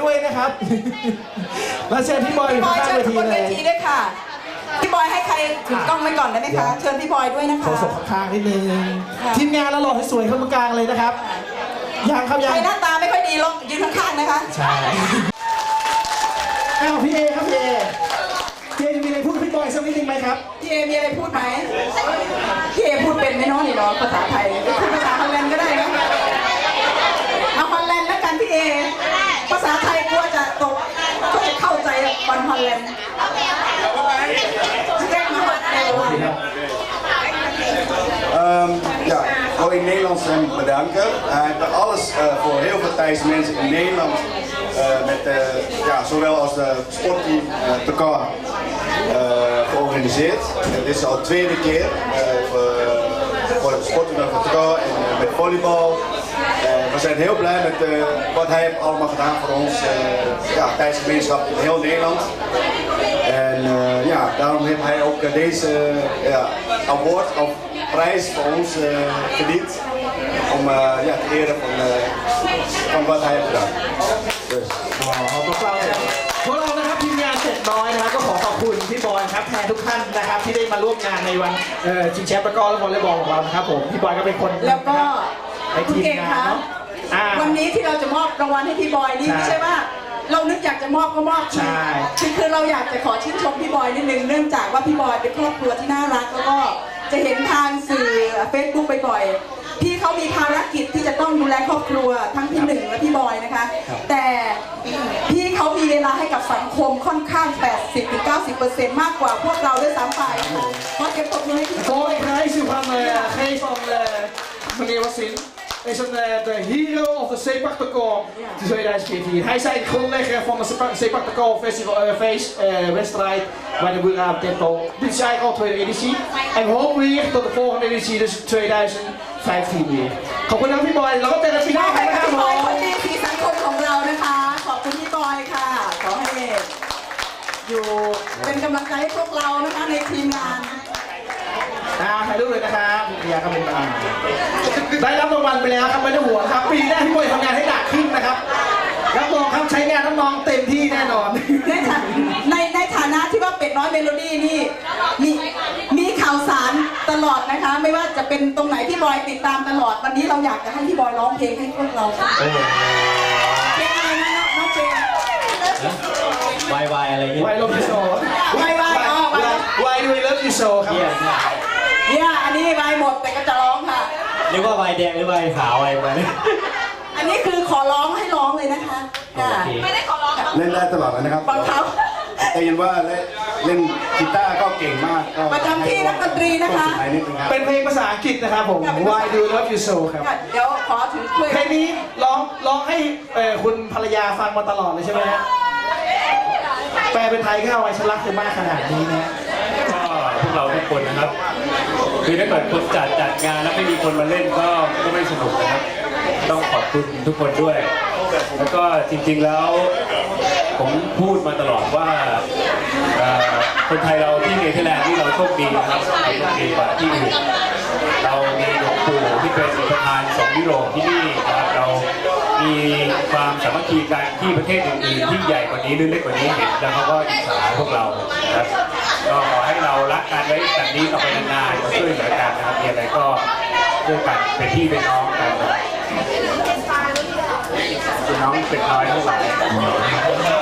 ด้วยนะครับ แล้วเชิญพี่บอยอยู่พี่บอยข้างเชิเวทีนเลเวยทีด้วยค่ะ พี่บอยให้ใครถือกล้องไว้ก่อนได้ไหมคะ เชิญพี่บอยด้วยนะขอคะส่งข้างๆนิดนึงค่ะ ทีมงานแล้วหล่อให้สวยเข้ามากลางเลยนะครับยังครับยัใคงรหน้าตาไม่ค่อยดีลองยืนข้างๆนะคะ ใช่อ้าวพี่เอครับพี่เอพี่เอมีอะไรพูดกับพี่บอยสักนิดนึงไหมครับ พี่เอมีอะไรพูดไหมพี่เอพูดเป็นไหมเน้องนี่เนาะภาษาไทยาษาไทยกลัวจะตกก็จะเข้าใจบอลฮอลแลนด์สเต็กมาฮอลแลนด์ Ehm, ja, wil in Nederlands hem bedanken. Hij heeft er alles eh, voor heel veel Thaise mensen in Nederland, eh, met, eh, ja, zowel als de sportteam uh, Tekar, eh, georganiseerd. Het is al de tweede keer eh, voor, voor het sporttoernooi van Tekar en eh, met volleybal. Eh, we zijn heel blij met eh, wat hij heeft allemaal gedaan voor ons, eh ja, Thaise gemeenschap in heel Nederland. En eh, ja, daarom heeft hij ook eh, deze eh, ja, award of prijs voor ons eh, verdiend. Om eh, ja, te eren van, eh, van wat hij heeft gedaan. Dus. อ๋อขอบคุณครับพวกเรานะครับทีมงานเจ็ดน้อยนะครับก็ขอขอบคุณพี่บอยครับแทนทุกท่านนะครับที่ได้มาร่วมงานในวันเอ่อชิงแชมป์ตะกร้อและวอลเลย์บอลของเรานะครับผมพี่บอยก็เป็นคน แล้วก็ ใน คุณ ทีม เก่ง งาน คะ เนาะ อ่าวันนี้ที่เราจะมอบรางวัลให้พี่บอยนี่ใช่ไม่ใช่ว่า เรานึกอยากจะมอบก็มอบใช่ คือคือเราอยากจะขอชื่นชมพี่บอยนิดนึงเนื่องจากว่าพี่บอยเป็นครอบครัวที่น่ารัก แล้วก็จะเห็นทางสื่อเฟซบุ๊กบ่อยๆพี่เขามีภารกิจที่จะต้องดูแลครอบครัวทั้งพี่หนึ่งและพี่บอยนะคะแต่พี่เขามีเวลาให้กับสังคมค่อนข้าง 80-90%มากกว่าพวกเราด้วยซ้ำไปขอเก็บตบมือให้พี่บโอ้อยย prijs van uh, geef van uh, meneer Wassin. Is een, uh, de hero of the Sepak Takraw 2014. Hij is de grondlegger van de Sepak- Sepak Takraw Festival uh, feest, uh, wedstrijd bij de Boerraad Tempel. Dit is eigenlijk al de tweede editie. En we hopen weer tot de volgende editie, dus 2015 weer. ขอบคุณครับพี่บอยแล้วก็เจอกันปีห ม น้า อบ ค ให้กับ รับ พี่ ผ บอย ม คนดีสีสังคมของเรานะคะ ขอบคุณพี่บอยค่ะ ขอให้อยู่เป็นกำลังใจให้พวกเรานะคะในทีมงาน อ่าถ่ายรูปเลยนะครับอยากกำลังอ่าได้รับรางวัลไปแล้วครับไม่ต้องห่วงครับ ปีหน้าพี่บอยทำงานให้หนักขึ้นนะครับรับรองครับใช้งานน้องๆเต็มที่แน่นอน ในฐาในในฐานะที่ว่าเป็ดน้อยเมโลดี้นี่มีมีข่าวสารตลอดนะคะ ไม่ว่าจะเป็นตรงไหนพี่บอยติดตามตลอด วันนี้เราอยากจะให้พี่บอยร้องเพลงให้พวกเราฟังเพลงอะไรนะน้องเจมส์วายวายอะไรเงี้ย Why love you so วายวายอ๋อวาย Why do we love you so ครับ เยี่ยมเนี่ยอันนี้วายหมดแต่ก็จะร้องค่ะ เรียกว่าวายแดงหรือวายขาวอะไรมาเนี่ยอันนี้คือขอร้องให้ร้องเลยนะคะค่ะโอเคไม่ได้ขอร้องค่ะเล่นได้ตลอดเลยนะครับบังคับได้ยินว่าเล่นเล่นกีตาร์ก็เก่งมากก็ประจำที่นักดนตรีนะคะต้องสุดท้ายนิดนึงครับเป็นเพลงภาษาอังกฤษนะครับผม Why do we love you so ครับ เดี๋ยวขอถือถ้วยเพลงนี้ร้องร้องให้เอ่อคุณภรรยาฟังมาตลอดเลยใช่ไหมฮะแปลเป็นไทยก็เอาไว้ฉันรักเธอมากขนาดนี้นะก็พวกเราทุกคนนะครับ คือถ้าเกิดคนจัดจัดงานแล้วไม่มีคนมาเล่นก็ก็ไม่สนุกนะครับ ต้องขอบคุณทุกคนด้วย แล้วก็จริงๆแล้ว ผมพูดมาตลอดว่าเอ่อคนไทยเราที่เนเธอร์แลนด์ที่เราโชคดีนะครับโชคดีกว่าที่อื่นเรามีหลวงปู่ที่เป็นประธานสงยุโรปที่นี่นะครับเรา มีความสามัคคีกันที่ประเทศอื่นๆที่ใหญ่กว่านี้หรือเล็กกว่านี้เห็นแล้วเขาก็อิจฉาพวกเรานะครับก็ขอให้เรารักกันไว้แบบนี้ต่อไปนานๆช่วยเหลือกันนะครับมีอะไรก็ช่วยกันเป็นพี่เป็นน้องกันนะครับเป็นน้องเป็นน้อยทั้งหลาย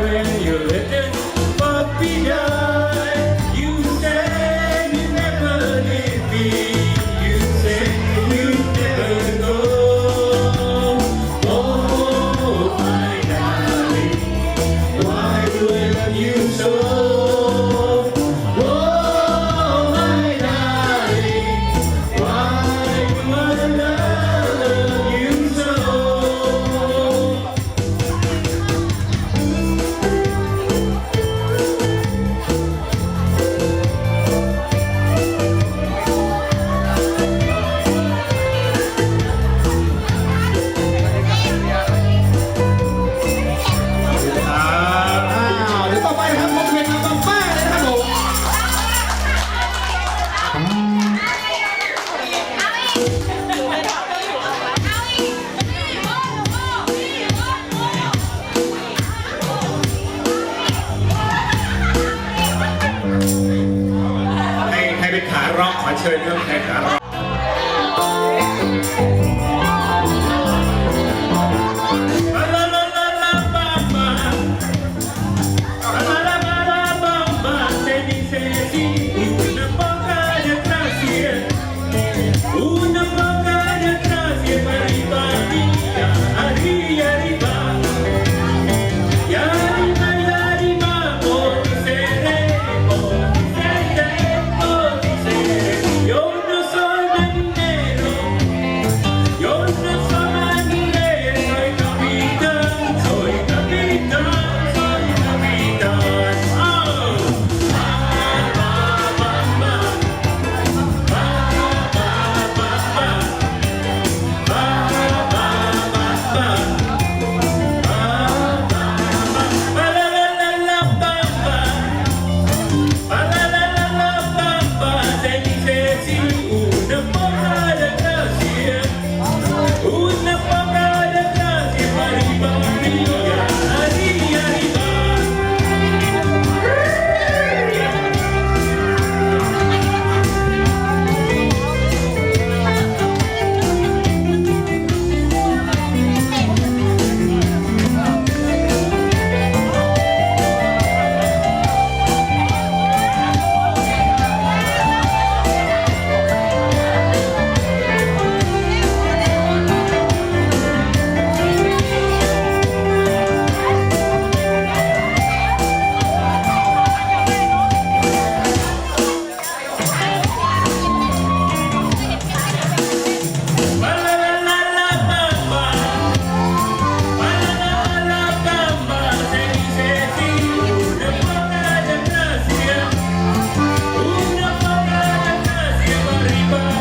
When you little ข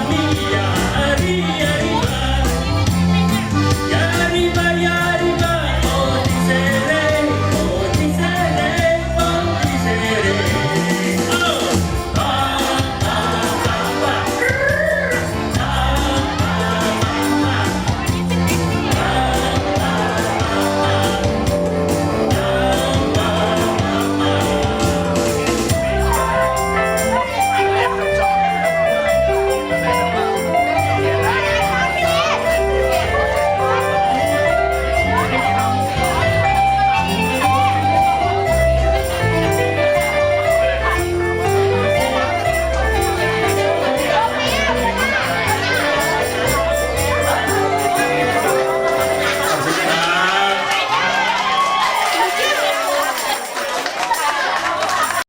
me.